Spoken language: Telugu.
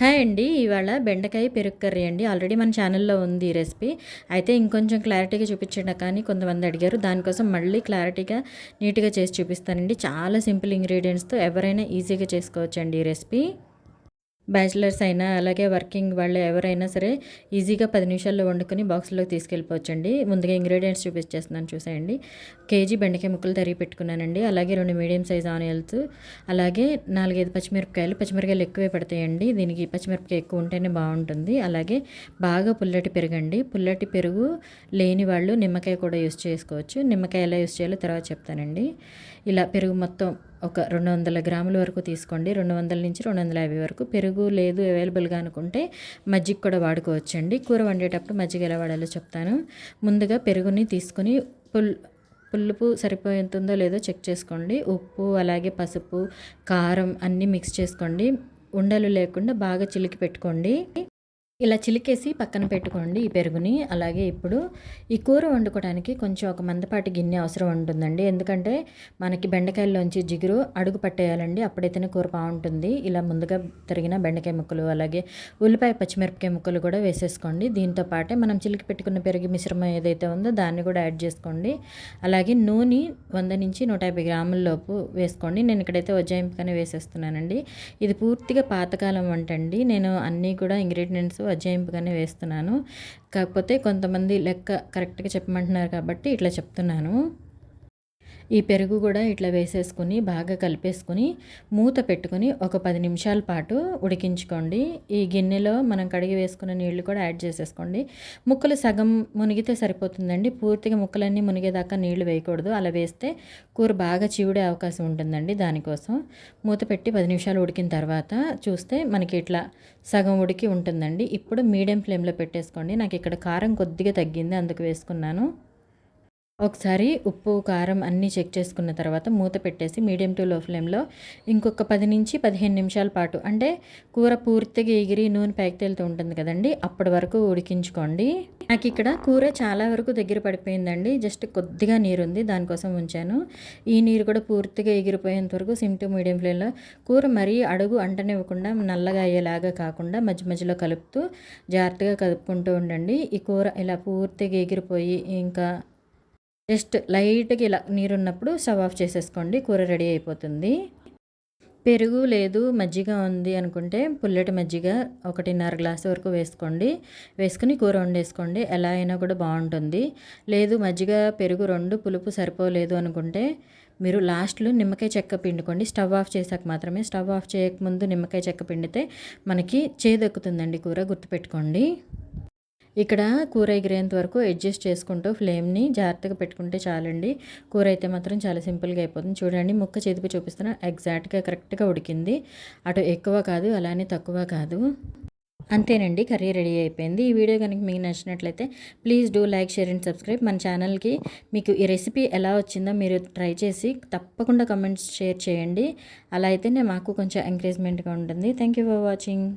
హాయ్ అండి. ఇవాళ బెండకాయ పెరుగు కర్రీ అండి. ఆల్రెడీ మన ఛానల్లో ఉంది ఈ రెసిపీ. అయితే ఇంకొంచెం క్లారిటీగా చూపించండి కానీ కొంతమంది అడిగారు. దానికోసం మళ్ళీ క్లారిటీగా నీట్గా చేసి చూపిస్తానండి. చాలా సింపుల్ ఇంగ్రీడియంట్స్తో ఎవరైనా ఈజీగా చేసుకోవచ్చండి ఈ రెసిపీ. బ్యాచిలర్స్ అయినా అలాగే వర్కింగ్ వాళ్ళు ఎవరైనా సరే ఈజీగా పది నిమిషాల్లో వండుకొని బాక్స్లోకి తీసుకెళ్ళిపోవచ్చండి. ముందుగా ఇంగ్రీడియంట్స్ చూపించేస్తున్నాను చూసేయండి. కేజీ బెండకాయ ముక్కలు తరిగి పెట్టుకున్నానండి. అలాగే రెండు మీడియం సైజ్ ఆనియన్స్ అలాగే నాలుగైదు పచ్చిమిరపకాయలు. పచ్చిమిరపకాయలు ఎక్కువే పడతాయండి. దీనికి పచ్చిమిరపకాయ ఎక్కువ ఉంటేనే బాగుంటుంది. అలాగే బాగా పుల్లటి పెరగండి. పుల్లటి పెరుగు లేని వాళ్ళు నిమ్మకాయ కూడా యూస్ చేసుకోవచ్చు. నిమ్మకాయ ఎలా యూస్ చేయాలో తర్వాత చెప్తానండి. ఇలా పెరుగు మొత్తం ఒక రెండు వందల గ్రాముల వరకు తీసుకోండి. రెండు వందల నుంచి రెండు వందల యాభై వరకు. పెరుగు లేదు అవైలబుల్గా అనుకుంటే మజ్జిగ కూడా వాడుకోవచ్చండి. కూర వండేటప్పుడు మజ్జిగ ఎలా వాడాలో చెప్తాను. ముందుగా పెరుగుని తీసుకొని పుల్ పులుపు సరిపోతుందో లేదో చెక్ చేసుకోండి. ఉప్పు అలాగే పసుపు కారం అన్నీ మిక్స్ చేసుకోండి. ఉండలు లేకుండా బాగా చిలికి పెట్టుకోండి. ఇలా చిలికేసి పక్కన పెట్టుకోండి ఈ పెరుగుని. అలాగే ఇప్పుడు ఈ కూర వండుకోవడానికి కొంచెం ఒక మందపాటి గిన్నె అవసరం ఉంటుందండి. ఎందుకంటే మనకి బెండకాయల్లోంచి జిగురు అడుగు పట్టేయాలండి. అప్పుడైతేనే కూర బాగుంటుంది. ఇలా ముందుగా తరిగిన బెండకాయ ముక్కలు అలాగే ఉల్లిపాయ పచ్చిమిరపకాయ ముక్కలు కూడా వేసేసుకోండి. దీంతో పాటే మనం చిలికి పెట్టుకున్న పెరుగు మిశ్రమం ఏదైతే ఉందో దాన్ని కూడా యాడ్ చేసుకోండి. అలాగే నూనె వంద నుంచి నూట యాభై గ్రాముల లోపు వేసుకోండి. నేను ఇక్కడైతే ఉజ్జాయింపుగానే వేసేస్తున్నానండి. ఇది పూర్తిగా పాతకాలం వంట అండి నేను అన్నీ కూడా ఇంగ్రీడియంట్స్ అజాయింపుగానే వేస్తున్నాను. కాకపోతే కొంతమంది లెక్క కరెక్ట్గా చెప్పమంటున్నారు కాబట్టి ఇట్లా చెప్తున్నాను. ఈ పెరుగు కూడా ఇట్లా వేసేసుకుని బాగా కలిపేసుకుని మూత పెట్టుకుని ఒక పది నిమిషాల పాటు ఉడికించుకోండి. ఈ గిన్నెలో మనం కడిగి వేసుకున్న నీళ్ళు కూడా యాడ్ చేసేసుకోండి. ముక్కలు సగం మునిగితే సరిపోతుందండి. పూర్తిగా ముక్కలన్నీ మునిగేదాకా నీళ్ళు వేయకూడదు. అలా వేస్తే కూర బాగా చీవుడే అవకాశం ఉంటుందండి దానికోసం. మూత పెట్టి పది నిమిషాలు ఉడికిన తర్వాత చూస్తే మనకి ఇట్లా సగం ఉడికి ఉంటుందండి. ఇప్పుడు మీడియం ఫ్లేమ్లో పెట్టేసుకోండి. నాకు ఇక్కడ కారం కొద్దిగా తగ్గింది అందుకు వేసుకున్నాను. ఒకసారి ఉప్పు కారం అన్నీ చెక్ చేసుకున్న తర్వాత మూత పెట్టేసి మీడియం టు లో ఫ్లేమ్లో ఇంకొక పది నుంచి పదిహేను నిమిషాల పాటు అంటే కూర పూర్తిగా ఎగిరి నూనె పైకి తేలుతూ ఉంటుంది కదండి అప్పటి వరకు ఉడికించుకోండి. నాకు ఇక్కడ కూర చాలా వరకు దగ్గర పడిపోయిందండి జస్ట్ కొద్దిగా నీరు ఉంది దానికోసం ఉంచాను. ఈ నీరు కూడా పూర్తిగా ఎగిరిపోయేంత వరకు సిమ్ టు మీడియం ఫ్లేమ్లో కూర మరీ అడుగు అంటనివ్వకుండా నల్లగా అయ్యేలాగా కాకుండా మధ్య మధ్యలో కలుపుతూ జాగ్రత్తగా కలుపుకుంటూ ఉండండి. ఈ కూర ఇలా పూర్తిగా ఎగిరిపోయి ఇంకా జస్ట్ లైట్గా ఇలా నీరున్నప్పుడు స్టవ్ ఆఫ్ చేసేసుకోండి. కూర రెడీ అయిపోతుంది. పెరుగు లేదు మజ్జిగ ఉంది అనుకుంటే పుల్లటి మజ్జిగ ఒకటిన్నర గ్లాస్ వరకు వేసుకోండి. వేసుకుని కూర వండేసుకోండి. ఎలా అయినా కూడా బాగుంటుంది. లేదు మజ్జిగ పెరుగు రెండు పులుపు సరిపోలేదు అనుకుంటే మీరు లాస్ట్లో నిమ్మకాయ చెక్క పిండుకోండి. స్టవ్ ఆఫ్ చేశాక మాత్రమే. స్టవ్ ఆఫ్ చేయకముందు నిమ్మకాయ చెక్క పిండితే మనకి చేదెక్కుతుందండి కూర. గుర్తుపెట్టుకోండి. ఇక్కడ కూర ఎగిరేంత వరకు అడ్జస్ట్ చేసుకుంటూ ఫ్లేమ్ని జాగ్రత్తగా పెట్టుకుంటే చాలండి. కూర అయితే మాత్రం చాలా సింపుల్గా అయిపోతుంది. చూడండి ముక్క చేతికి చూపిస్తున్నా ఎగ్జాక్ట్గా కరెక్ట్గా ఉడికింది. అటు ఎక్కువ కాదు అలానే తక్కువ కాదు. అంతేనండి కర్రీ రెడీ అయిపోయింది. ఈ వీడియో కనుక మీకు నచ్చినట్లయితే please do like share and subscribe. మన ఛానల్కి మీకు ఈ రెసిపీ ఎలా వచ్చిందో మీరు ట్రై చేసి తప్పకుండా కమెంట్స్ షేర్ చేయండి. అలా అయితేనే మాకు కొంచెం ఎంకరేజ్మెంట్గా ఉంటుంది. Thank you for watching.